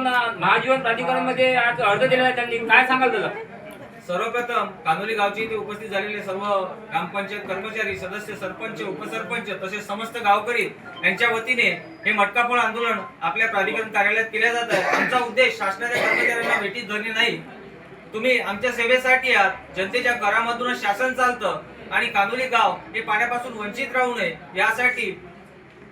आंदोलन महाजीवन प्राधिकरणमध्ये आज अर्ज दिलेला आहे त्यांनी. काय सांगाल त्याला? सर्वप्रथम कानोली गावची इथे उपस्थित झालेले सर्व ग्रामपंचायत कर्मचारी सदस्य सरपंच उपसरपंच तसेच समस्त गावकरी यांच्या वतीने हे मटकाफोड आंदोलन आपल्या प्राधिकरण कार्यालयात केले जात आहे. आमचा उद्देश शासनाच्या कर्मचाऱ्यांना भेटीत धरणे नाही. तुम्ही आमच्या सेवेसाठी आहात. जनतेच्या घरामधूनच शासन चालतं आणि कानोली गाव हे पाण्यापासून वंचित राहू नये यासाठी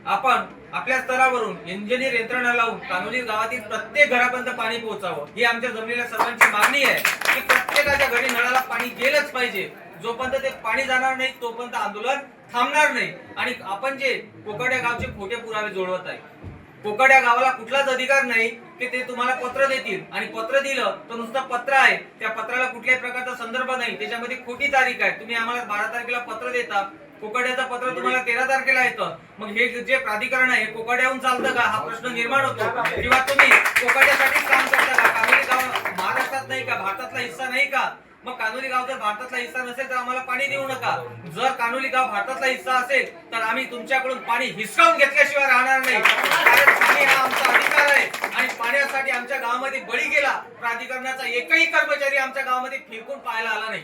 आपण आपल्या स्तरावरून इंजिनियर यंत्रणा लावून कानोली गावातील प्रत्येक घरापर्यंत पाणी पोहोचावं. ही आमच्या जमलेल्या सर्वांची मागणी आहे की प्रत्येकाच्या घरी नळाला पाणी गेलंच पाहिजे. जोपर्यंत ते पाणी जाणार नाही तोपर्यंत आंदोलन थांबणार नाही. आणि आपण जे कोकड्या गावचे खोटे पुरावे जोडवत आहे कोकड्या गावाला कुठलाच अधिकार नाही की ते तुम्हाला पत्र देतील. आणि पत्र दिलं तर नुसतं पत्र आहे. त्या पत्राला कुठल्याही प्रकारचा संदर्भ नाही. त्याच्यामध्ये खोटी तारीख आहे. तुम्ही आम्हाला बारा तारखेला पत्र देता. कोकड्याचा पत्र तुम्हाला तेरा तारखेला येतं. मग हे जे प्राधिकरण आहे कोकड्याहून चालतं का? हा प्रश्न निर्माण होतो. किंवा तुम्ही कोकड्यासाठीच काम करता का? कानोली गाव महाराष्ट्रात नाही का? भारतातला हिस्सा नाही का? मग कानोली गाव जर भारतातला हिस्सा नसेल तर आम्हाला पाणी देऊ नका. जर कानोली गाव भारतातला हिस्सा असेल तर आम्ही तुमच्याकडून पाणी हिसकावून घेतल्याशिवाय राहणार नाही. कारण पाणी हा आमचा अधिकार आहे. आणि पाण्यासाठी आमच्या गावामध्ये बळी गेला प्राधिकरणाचा एकही कर्मचारी आमच्या गावामध्ये फिरकून पाहायला आला नाही.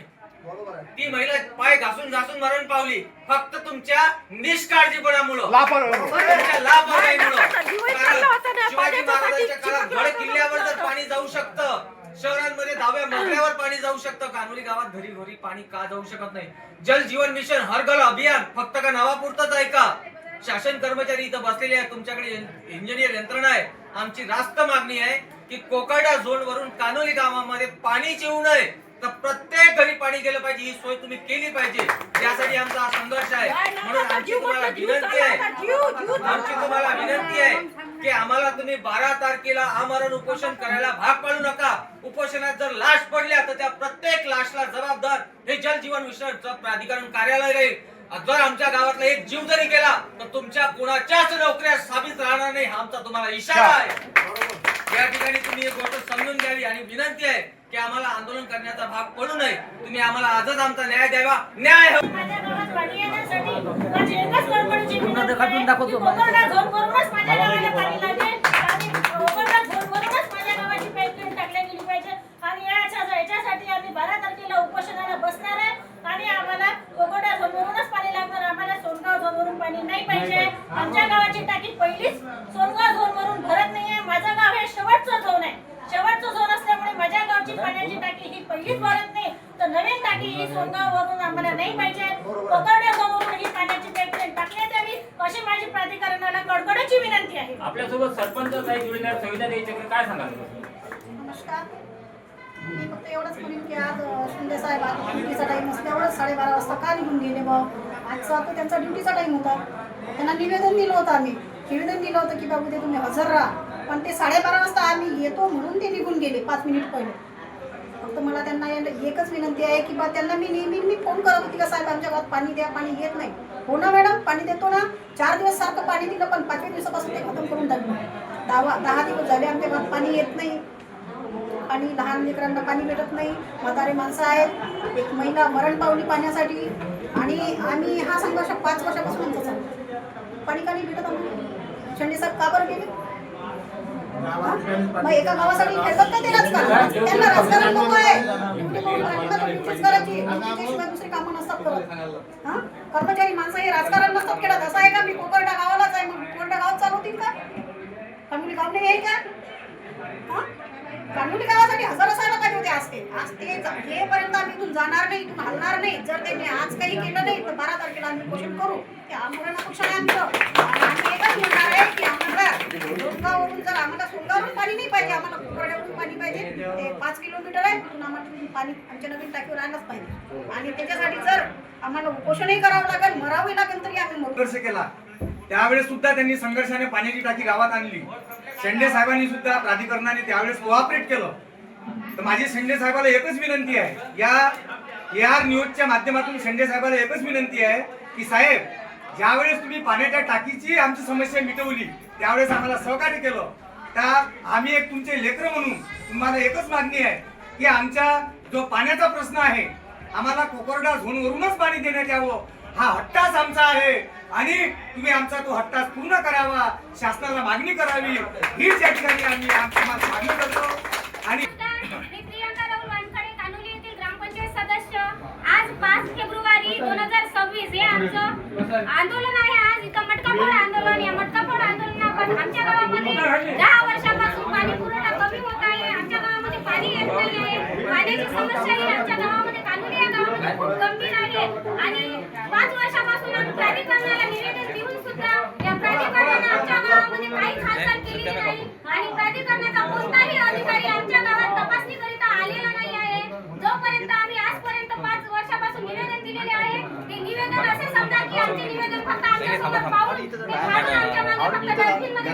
ती महिला पाय घासून घासून मरण पावली. फक्त तुमच्या निष्काळजीपणामुळं. तुमच्या लापरवाहीमुळं. कारण शिवाजी महाराजांच्या काळात गड किल्ल्यावर जर पाणी जाऊ शकतं शहरांमध्ये दहाव्या मजल्यावर पाणी जाऊ शकतं कानोली गावात घरी घरी पाणी का जाऊ शकत नाही? जल जीवन मिशन हर घर अभियान फक्त का नावापुरतच आहे का? शासन कर्मचारी इथं बसलेले आहेत तुमच्याकडे इंजिनियर यंत्रणा आहे. आमची रास्त मागणी आहे की कोकर्डा झोन वरून कानोली गावामध्ये पाणी येऊ नये. तर प्रत्येक घरी पाणी गेलं पाहिजे ही सोय तुम्ही केली पाहिजे. यासाठी आमचा हा संघर्ष आहे. म्हणून आमची तुम्हाला विनंती आहे. आमची तुम्हाला विनंती आहे की आम्हाला तुम्ही बारा तारखेला आमरण उपोषण करायला भाग पाडू नका. उपोषणात जर लाश पडल्या तर त्या प्रत्येक लाशला जबाबदार हे जल जीवन मिशन प्राधिकरण कार्यालय राहील. जर आमच्या गावातला एक जीव जरी गेला तर तुमच्या कुणाच्याच नोकऱ्या साबित राहणार नाही हा आमचा तुम्हाला इशारा आहे. या ठिकाणी तुम्ही एक गोष्ट समजून घ्यावी आणि विनंती आहे की आम्हाला आंदोलन करण्याचा भाग पडू नये. तुम्ही आम्हाला आजच आमचा न्याय द्यावा. न्याय हवा. माझ्या गावात पाणी येण्यासाठी माझी एकच गडबडीची विनंती आहे की कोकणला झोन वरूनच माझ्या गावाला पाणी लागेल आणि कोकणला झोन वरूनच माझ्या गावाची पाईपलाईन टाकल्या गेली पाहिजे आणि याच्या याच्यासाठी आम्ही बारा तारखेला उपोषणाला बसणार आहे आणि आम्हाला कोकणा झोन वरूनच पाणी लागणार आम्हाला सोनगाव झोन वरून पाणी नाही पाहिजे आमच्या गावाची टाकी पहिलीच सोनगाव झोन वरून भरत नाहीये माझं गाव हे शेवटचं झोन आहे शेवटचं झोन असल्यामुळे माझ्या गावची पाण्याची टाकी ही पहिलीच भरत नाही तर नवीन टाकी ही आम्हाला नाही पाहिजे. ही पाण्याची टाकण्यात यावी अशी माझी प्राधिकरणाला कडकडाची विनंती आहे. आपल्यासोबत सरपंच साहेब आहेत, सविता द्यायच्याकडे काय सांगाल? नमस्कार. मी फक्त एवढंच म्हणेन की आज शिंदे साहेब आज ड्युटीचा टाईम असल्यावरच साडेबारा वाजता का निघून गेले बा? आजचा तर त्यांचा ड्युटीचा टाईम होता. त्यांना निवेदन दिलं होतं आम्ही. निवेदन दिलं होतं की बाबू ते तुम्ही हजर राहा. पण ते साडेबारा वाजता आम्ही येतो म्हणून ते निघून गेले पाच मिनिट पहिले. फक्त मला त्यांना एकच विनंती आहे की बा त्यांना मी नेहमी मी फोन करत होती का साहेब आमच्या गावात पाणी द्या पाणी येत नाही. हो ना मॅडम? पाणी देतो ना. चार दिवस सारखं पाणी दिलं पण पाचव्या दिवसापासून ते खतम करून टाकलं. दहा दहा दिवस झाले आमच्या गावात पाणी येत नाही. आणि लहान लेकरांना पाणी भेटत नाही. म्हातारे माणसं आहेत. एक महिला मरण पावली पाण्यासाठी आणि आम्ही हा संघर्ष पाच वर्षापासून आमचा चालू पाणी का भेटत आम्ही शेंडे साहेब का बरं गेले? मग एका गावासाठी खेळतात का ते राजकारण? त्यांना राजकारण नको आहे. दुसरी कामं नसतात करत. हा? कर्मचारी माणसं हे राजकारण नसतात खेळत. असं आहे का? मी कोकरडा गावालाच आहे मग कोकरडा गावात चालवतील का? कानुली गाव नाही आहे का? हा? कानुली गावासाठी हजर असायला पाहिजे होते आज ते. आज ते ज- हेपर्यंत आम्ही इथून जाणार नाही इथून हलणार नाही. जर त्यांनी आज काही केलं नाही तर बारा तारखेला आम्ही उपोषण करू. ते आमरण पक्षाने आमचं आणि आम्ही एकच म्हणणार आहे की आम्हाला सोनगाववरून जर आम्हाला सोनगाववरून पाणी नाही पाहिजे आम्हाला कोकरड्यावरून पाणी पाहिजे. ते पाच किलोमीटर आहे. म्हणून आम्हाला पाणी आमच्या नवीन टाकीवर आलंच पाहिजे. आणि त्याच्यासाठी जर आम्हाला उपोषणही करावं लागेल मरावं लागेल तरी आम्ही मरू. संघर्ष केला. त्यावेळेस सुद्धा त्यांनी संघर्षाने पाण्याची टाकी गावात आणली. शेंडे साहेबांनी सुद्धा प्राधिकरणाने त्यावेळेस कोऑपरेट केलं. तर माझी शेंडे साहेबाला एकच विनंती आहे. या ए आर न्यूजच्या माध्यमातून शेंडे साहेबाला एकच विनंती आहे की साहेब ज्यावेळेस तुम्ही पाण्याच्या टाकीची आमची समस्या मिटवली त्यावेळेस आम्हाला सहकार्य केलं. त्या आम्ही एक तुमचे लेकर म्हणून तुम्हाला एकच मागणी आहे की आमच्या जो पाण्याचा प्रश्न आहे आम्हाला कोकरडा झोनवरूनच पाणी देण्यात यावं. हा हट्टाच आमचा आहे आणि तुम्ही आमचा तो हट्टाच पूर्ण करावा. शासनाला मागणी करावी. हीच या ठिकाणी आम्ही आमची मागणी करतो. गावामध्ये दहा वर्षापासून पाणी पुरवठा कमी होत आहे. आमच्या गावामध्ये पाणी येत नाही आहे. पाण्याची समस्या ही आमच्या गावामध्ये कानोली या गावामध्ये खूप गंभीर आहे. आणि पाच वर्षापासून आम्ही प्राधिकरणाला निवेदन देऊन सुद्धा या प्राधिकरणाने आमच्या गावामध्ये काहीच हालचाल केलेली नाही. आणि प्राधिकरणाचा कोणताही अधिकारी आमच्या गावात तपासणी करीता आलेला नाही आहे. जोपर्यंत आम्ही आजपर्यंत पाच वर्षापासून निवेदन दिलेले आहे ते निवेदन असे समजा की आमचे निवेदन फक्त आमच्यासमोर पाहून ते आमच्या मागे फक्त डस्टबिनमध्ये